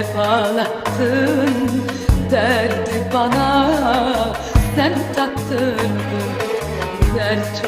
hep Derdi bana sen taktırdın Dert